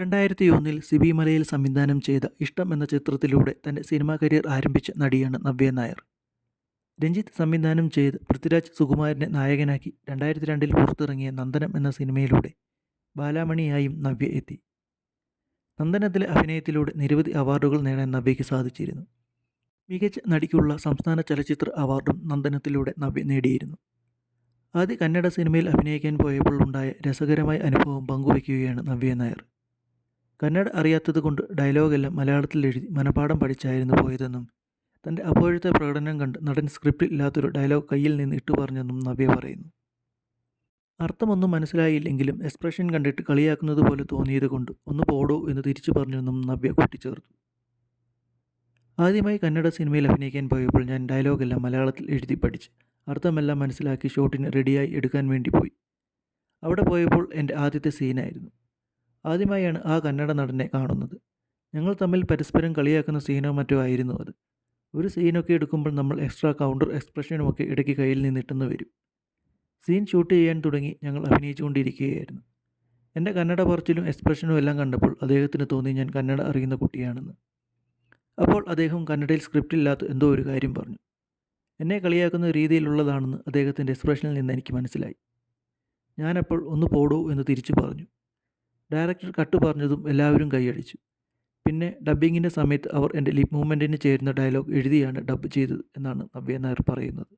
രണ്ടായിരത്തി ഒന്നിൽ സിബി മലയിൽ സംവിധാനം ചെയ്ത ഇഷ്ടം എന്ന ചിത്രത്തിലൂടെ തന്റെ സിനിമാ കരിയർ ആരംഭിച്ച നടിയാണ് നവ്യ നായർ. രഞ്ജിത്ത് സംവിധാനം ചെയ്ത് പൃഥ്വിരാജ് സുകുമാരനെ നായകനാക്കി രണ്ടായിരത്തി രണ്ടിൽ പുറത്തിറങ്ങിയ നന്ദനം എന്ന സിനിമയിലൂടെ ബാലാമണിയായും നവ്യ എത്തി. നന്ദനത്തിലെ അഭിനയത്തിലൂടെ നിരവധി അവാർഡുകൾ നേടാൻ നവ്യയ്ക്ക് സാധിച്ചിരുന്നു. മികച്ച നടിക്കുള്ള സംസ്ഥാന ചലച്ചിത്ര അവാർഡും നന്ദനത്തിലൂടെ നവ്യ നേടിയിരുന്നു. ആദ്യ കന്നഡ സിനിമയിൽ അഭിനയിക്കാൻ പോയപ്പോൾ ഉണ്ടായ രസകരമായ അനുഭവം പങ്കുവയ്ക്കുകയാണ് നവ്യ നായർ. കന്നഡ അറിയാത്തത് കൊണ്ട് ഡയലോഗെല്ലാം മലയാളത്തിൽ എഴുതി മനപാഠം പഠിച്ചായിരുന്നു പോയതെന്നും തന്റെ അപ്പോഴത്തെ പ്രകടനം കണ്ട് നടൻ സ്ക്രിപ്റ്റ് ഇല്ലാത്തൊരു ഡയലോഗ് കയ്യിൽ നിന്ന് ഇട്ടു പറഞ്ഞെന്നും നവ്യ പറയുന്നു. അർത്ഥമൊന്നും മനസ്സിലായില്ലെങ്കിലും എക്സ്പ്രഷൻ കണ്ടിട്ട് കളിയാക്കുന്നത് പോലെ തോന്നിയത് കൊണ്ട് ഒന്ന് പോടോ എന്ന് തിരിച്ചു പറഞ്ഞെന്നും നവ്യ കൂട്ടിച്ചേർത്തു. ആദ്യമായി കന്നഡ സിനിമയിൽ അഭിനയിക്കാൻ പോയപ്പോൾ ഞാൻ ഡയലോഗെല്ലാം മലയാളത്തിൽ എഴുതി പഠിച്ച് അർത്ഥമെല്ലാം മനസ്സിലാക്കി ഷോട്ടിന് റെഡിയായി എടുക്കാൻ വേണ്ടി പോയി. അവിടെ പോയപ്പോൾ എന്റെ ആദ്യത്തെ സീനായിരുന്നു ആദ്യമായാണ് ആ കന്നഡ നടനെ കാണുന്നത്. ഞങ്ങൾ തമ്മിൽ പരസ്പരം കളിയാക്കുന്ന സീനോ മറ്റോ ആയിരുന്നു അത്. ഒരു സീനൊക്കെ എടുക്കുമ്പോൾ നമ്മൾ എക്സ്ട്രാ കൗണ്ടർ എക്സ്പ്രഷനുമൊക്കെ ഇടയ്ക്ക് കയ്യിൽ നിന്നിട്ടെന്ന് വരും. സീൻ ഷൂട്ട് ചെയ്യാൻ തുടങ്ങി ഞങ്ങൾ അഭിനയിച്ചുകൊണ്ടിരിക്കുകയായിരുന്നു. എന്റെ കന്നഡ പറച്ചിലും എക്സ്പ്രഷനും എല്ലാം കണ്ടപ്പോൾ അദ്ദേഹത്തിന് തോന്നി ഞാൻ കന്നഡ അറിയുന്ന കുട്ടിയാണെന്ന്. അപ്പോൾ അദ്ദേഹം കന്നഡയിൽ സ്ക്രിപ്റ്റ് സ്ക്രിപ്റ്റില്ലാത്ത എന്തോ ഒരു കാര്യം പറഞ്ഞു. എന്നെ കളിയാക്കുന്ന രീതിയിലുള്ളതാണെന്ന് അദ്ദേഹത്തിന്റെ എക്സ്പ്രഷനിൽ നിന്ന് എനിക്ക് മനസ്സിലായി. ഞാനപ്പോൾ ഒന്ന് പോടൂ എന്ന് തിരിച്ചു പറഞ്ഞു. ഡയറക്ടർ കട്ട് പറഞ്ഞതും എല്ലാവരും കൈയടിച്ചു. പിന്നെ ഡബ്ബിങ്ങിന്റെ സമയത്ത് അവർ എന്റെ ലിപ് മൂവ്മെന്റിന് ചേരുന്ന ഡയലോഗ് എഴുതിയാണ് ഡബ്ബ് ചെയ്തത് എന്നാണ് നവ്യ നായർ പറയുന്നത്.